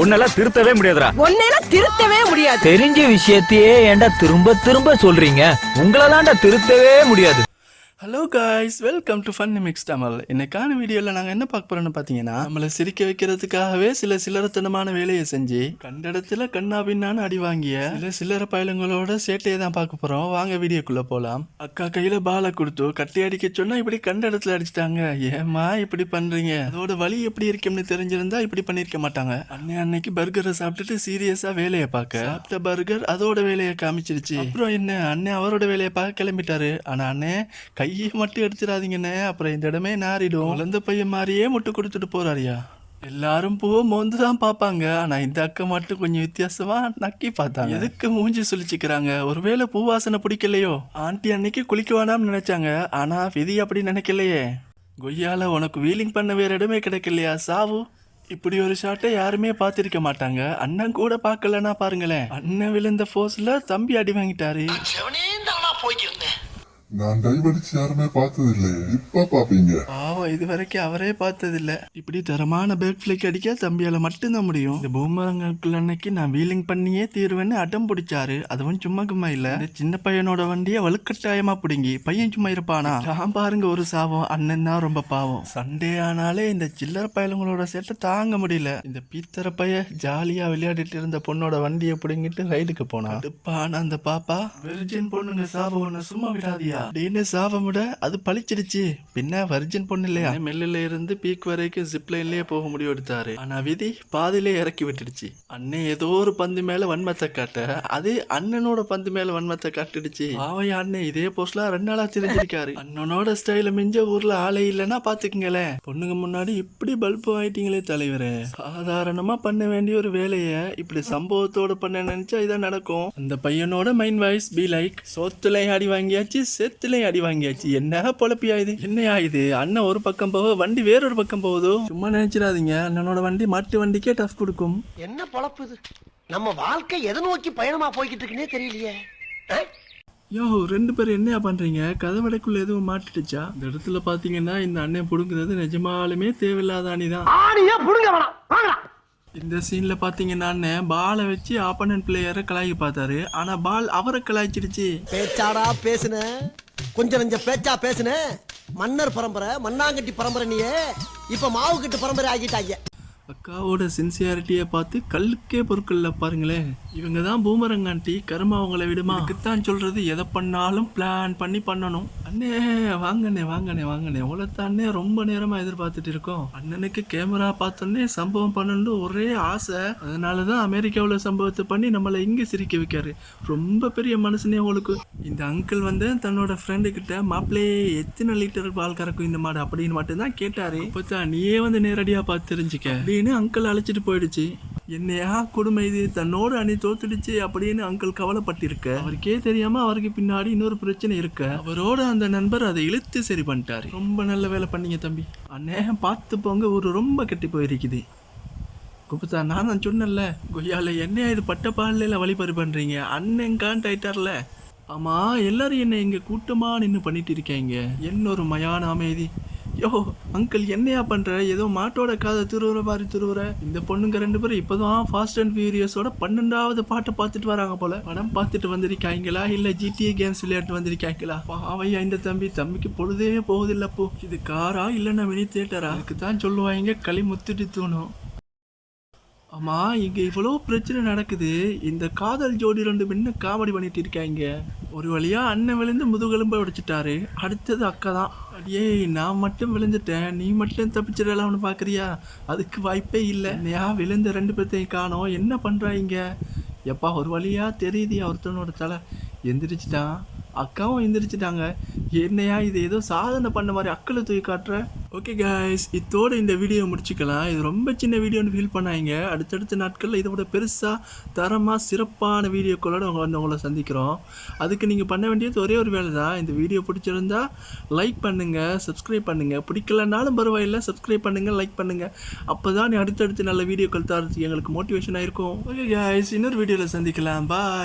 உன்னெல்லாம் திருத்தவே முடியாதுடா. ஒன்னேனா திருத்தவே முடியாது. தெரிஞ்ச விஷயத்தையே ஏன்டா திரும்ப திரும்ப சொல்றீங்க? உங்களதான்டா திருத்தவே முடியாது. Hello guys welcome to fun mix Tamil இன்னைக்கான வீடியோவில் நாங்கள் என்ன பார்க்க போகிறோம்னு பார்த்தீங்கன்னா நம்மளை சிரிக்க வைக்கிறதுக்காகவே சில சிலரத்தனமான வேலையை செஞ்சு கண்ட இடத்துல கண்ணா பின்னான்னு அடி வாங்கிய சில சில்லற பயலுங்களோட சேட்டையை தான் பார்க்க போகிறோம் வாங்க வீடியோக்குள்ளே போகலாம் அக்கா கையில் பாலை கொடுத்து கட்டி அடிக்க சொன்னால் இப்படி கண்ட இடத்துல அடிச்சிட்டாங்க. ஏமா இப்படி பண்ணுறீங்க அதோட வலி எப்படி இருக்கும்னு தெரிஞ்சிருந்தா இப்படி பண்ணியிருக்க மாட்டாங்க. அன்னை அன்னைக்கு பர்கரை சாப்பிட்டுட்டு சீரியஸாக வேலையை பார்க்க சாப்பிட்ட பர்கர் அதோட வேலையை காமிச்சிருச்சு. அப்புறம் என்ன? அண்ணன் அவரோட வேலையை பார்க்க கிளம்பிட்டாரு. ஆனால் அண்ணே கை கையை மட்டும் எடுத்துடாதீங்கண்ணே அப்புறம் இந்த இடமே நாரிடும் குழந்தை பையன் மாதிரியே முட்டு கொடுத்துட்டு போறாரியா? எல்லாரும் பூ மோந்து தான் பார்ப்பாங்க. ஆனால் இந்த அக்கா மட்டும் கொஞ்சம் வித்தியாசமாக நக்கி பார்த்தாங்க. எதுக்கு மூஞ்சி சுழிச்சுக்கிறாங்க ஒருவேளை பூ வாசனை பிடிக்கலையோ? ஆண்டி அன்னைக்கு குளிக்க வேணாம்னு நினைச்சாங்க. ஆனால் விதி அப்படி நினைக்கலையே. கொய்யால உனக்கு வீலிங் பண்ண வேற இடமே கிடைக்கலையா சாவு? இப்படி ஒரு ஷாட்டை யாருமே பார்த்துருக்க மாட்டாங்க. அண்ணன் கூட பார்க்கலன்னா பாருங்களேன். அண்ணன் விழுந்த ஃபோர்ஸில் தம்பி அடி வாங்கிட்டாரு. நான் டைவடிச்சு யாருமே பார்த்தது இல்லையே இப்ப பாப்பீங்க. பாவம் இது வரைக்கும் அவரே பார்த்ததில்ல. இப்படி தரமான பேக் பிளேக் அடிக்க தம்பியால மட்டும்தான் முடியும். இந்த பூமரங்கள் அன்னைக்கு நான் வீலிங் பண்ணியே தீருவேன்னு அடம் பிடிச்சாரு. அதுவும் சும்மா கும்மா இல்ல. இந்த சின்ன பையனோட வண்டியை வலுக்கட்டாயமா பிடுங்கி பையன் சும்மா இருப்பானா? நான் பாருங்க ஒரு சாபம். அண்ணன் தான் ரொம்ப பாவம். சண்டே ஆனாலே இந்த சில்லற பயலுங்களோட சேட்டை தாங்க முடியல. இந்த பீத்தர பைய ஜாலியா விளையாடிட்டு இருந்த பொண்ணோட வண்டியை பிடுங்கிட்டு ரைடுக்கு போனா. அடுப்பான அந்த பாப்பா வெர்ஜின் பொண்ணுங்க சாபம் சும்மா விடாதியா? அப்படின்னு சாவ விட அது பழிச்சிடுச்சு பின்ன வர்ஜின் பொண்ணு இல்லையா? மெல்லில இருந்து பீக் வரைக்கும் ஜிப் லைன்லயே போக முடிவு எடுத்தாரு. ஆனா விதி பாதியிலே இறக்கி விட்டுடுச்சு. அண்ணன் ஏதோ ஒரு பந்து மேல வன்மத்தை காட்ட அது அண்ணனோட பந்து மேல வன்மத்தை காட்டிடுச்சு. பாவைய அண்ணன் இதே போஸ்ட்ல ரெண்டு நாளா தெரிஞ்சிருக்காரு. அண்ணனோட ஸ்டைல மிஞ்ச ஊர்ல ஆளே இல்லைன்னா பாத்துக்குங்களேன். பொண்ணுங்க முன்னாடி இப்படி பல்பு ஆயிட்டீங்களே தலைவரே. சாதாரணமா பண்ண வேண்டிய ஒரு வேலைய இப்படி சம்பவத்தோட பண்ண நினைச்சா இதான் நடக்கும். அந்த பையனோட மைண்ட் வாய்ஸ் பி லைக் சோத்துலையும் அடி வாங்கியாச்சு செத்துலையும் அடி வாங்கியாச்சு. என்ன பொழப்பியா இது? என்னையா இது? அண்ணன் ஒரு பக்கம் போக வண்டி வேறொரு பக்கம் போகுதோ? சும்மா நினைச்சிடாதீங்க. அண்ணனோட வண்டி மாட்டு வண்டிக்கே டஃப் கொடுக்கும். என்ன பொழப்பு இது? நம்ம வாழ்க்கை எதை நோக்கி பயணமா போய்கிட்டு இருக்குன்னே தெரியலையே? யோ ரெண்டு பேரும் என்னையா பண்றீங்க? கதவடைக்குள்ள எதுவும் மாட்டிடுச்சா? இந்த இடத்துல பாத்தீங்கன்னா இந்த அண்ணன் புடுங்குறது நிஜமாலுமே தேவையில்லாத அணிதான். ஆணியே புடுங்க வேணாம். இந்த சீன்ல பாத்தீங்கன்னா அண்ணன் பாலை வச்சு ஆப்பனன்ட் பிளேயரை கலாய்க்க பார்த்தாரு. ஆனா பால் அவரை கலாய்ச்சிடுச்சு. பேச்சாடா பேசுன. கொஞ்சம் நஞ்ச பேச்சா பேசுன. மன்னர் பரம்பரை மண்ணாங்கட்டி பரம்பரை நீயே. இப்ப மாவு கட்டு பரம்பரை ஆகிட்டாங்க. அக்காவோட சின்சியாரிட்டியை பார்த்து கல்லுக்கே பொருட்கள்ல பாருங்களேன். இவங்க தான் பூமரங்காண்டி கருமா அவங்கள விடுமா? அதுக்குத்தான் சொல்றது. எதை பண்ணாலும் பிளான் பண்ணி பண்ணணும். அண்ணே வாங்கண்ணே வாங்கண்ணே வாங்கண்ணே. உலகத்தானே ரொம்ப நேரமா எதிர்பார்த்துட்டு இருக்கோம். அண்ணனுக்கு கேமரா பார்த்தோன்னே சம்பவம் பண்ணணும்னு ஒரே ஆசை. அதனாலதான் அமெரிக்காவில் சம்பவத்தை பண்ணி நம்மளை இங்க சிரிக்க வைக்காரு. ரொம்ப பெரிய மனுஷனே உங்களுக்கு. இந்த அங்கிள் வந்து தன்னோட ஃப்ரெண்டு கிட்ட மாப்பிளே எத்தனை லிட்டர் பால் கறக்கும் இந்த மாடு? அப்படின்னு மட்டும்தான் கேட்டாரு. அப்பதான் நீயே வந்து நேரடியா பார்த்து தெரிஞ்சுக்க. அப்படின்னு அங்கிள் அழைச்சிட்டு போயிடுச்சு. என்னையா கொடுமை இது தன்னோட அணி தோத்துடுச்சு அப்படின்னு அங்கிள் கவலைப்பட்டிருக்க. அவருக்கே தெரியாம அவருக்கு பின்னாடி இன்னொரு பிரச்சனை இருக்க. அவரோட அந்த நண்பர் அதை இழுத்து சரி பண்ணிட்டாரு. ரொம்ப நல்ல வேலை பண்ணீங்க தம்பி. அண்ணே பார்த்து போங்க ஒரு ரொம்ப கெட்டி போயிருக்குது. குப்தா நான் தான் சொன்னேன்ல கொய்யால என்னையா இது பட்ட பாலில் வழிபாடு பண்றீங்க? அண்ணன் காண்ட் ஆயிட்டார்ல ஆமா எல்லாரும் என்னை இங்க கூட்டமா நின்று பண்ணிட்டு இருக்கீங்க. என்ன ஒரு மயான அமைதி. யோ அங்கிள் என்னையா பண்ற? ஏதோ மாட்டோட காதை திருவுற மாதிரி திருவுற. இந்த பொண்ணுங்க ரெண்டு பேரும் இப்போதான் ஃபாஸ்ட் அண்ட் ஃபியூரியஸோட பன்னெண்டாவது பாட்டை பார்த்துட்டு வராங்க போல. படம் பார்த்துட்டு வந்திருக்காங்களா? இல்ல ஜிடிஏ கேம்ஸ் விளையாட்டு வந்திருக்காங்களா? பாவையா இந்த தம்பி. தம்பிக்கு பொழுதே போகுதில்லப்போ இது காரா இல்லைன்னா மினி தேட்டரா அதுக்கு தான் சொல்லுவாங்க களி முத்துட்டு தூணும். ஆமாம் இங்கே இவ்வளோ பிரச்சனை நடக்குது. இந்த காதல் ஜோடி ரெண்டு என்ன காமெடி பண்ணிட்டு இருக்காங்க? ஒரு வழியாக அண்ணன் விழுந்து முதுகெலும்ப உடைச்சிட்டாரு. அடுத்தது அக்கா தான். அடியே நான் மட்டும் விழுந்துட்டேன். நீ மட்டும் தப்பிச்சிடலாம்னு பார்க்குறியா அதுக்கு வாய்ப்பே இல்லை. என்னையா விழுந்த ரெண்டு பேர்த்தையும் காணோம். என்ன பண்ணுறாங்க எப்பா ஒரு வழியாக தெரியுது ஒருத்தனோட தலை. எந்திரிச்சிட்டான். அக்காவும் எந்திரிச்சிட்டாங்க. என்னையா இது ஏதோ சாதனை பண்ண மாதிரி அக்களை தூக்கி காட்டுற? Okay guys. இதோட இந்த வீடியோ முடிச்சுக்கலாம். இது ரொம்ப சின்ன வீடியோன்னு ஃபீல் பண்ணாங்க அடுத்தடுத்த நாட்களில் இதை விட பெருசாக தரமாக சிறப்பான வீடியோக்களோட உங்களை வந்து உங்களை சந்திக்கிறோம். அதுக்கு நீங்கள் பண்ண வேண்டியது ஒரே ஒரு வேலை தான். இந்த வீடியோ பிடிச்சிருந்தா லைக் பண்ணுங்கள் சப்ஸ்கிரைப் பண்ணுங்கள் பிடிக்கலனாலும் பரவாயில்ல சப்ஸ்கிரைப் பண்ணுங்கள் லைக் பண்ணுங்கள் அப்போ தான் அடுத்தடுத்து நல்ல வீடியோக்கள் தரத்துக்கு எங்களுக்கு மோட்டிவேஷனாக இருக்கும். Okay guys. இன்னொரு வீடியோவில் சந்திக்கலாம். பாய்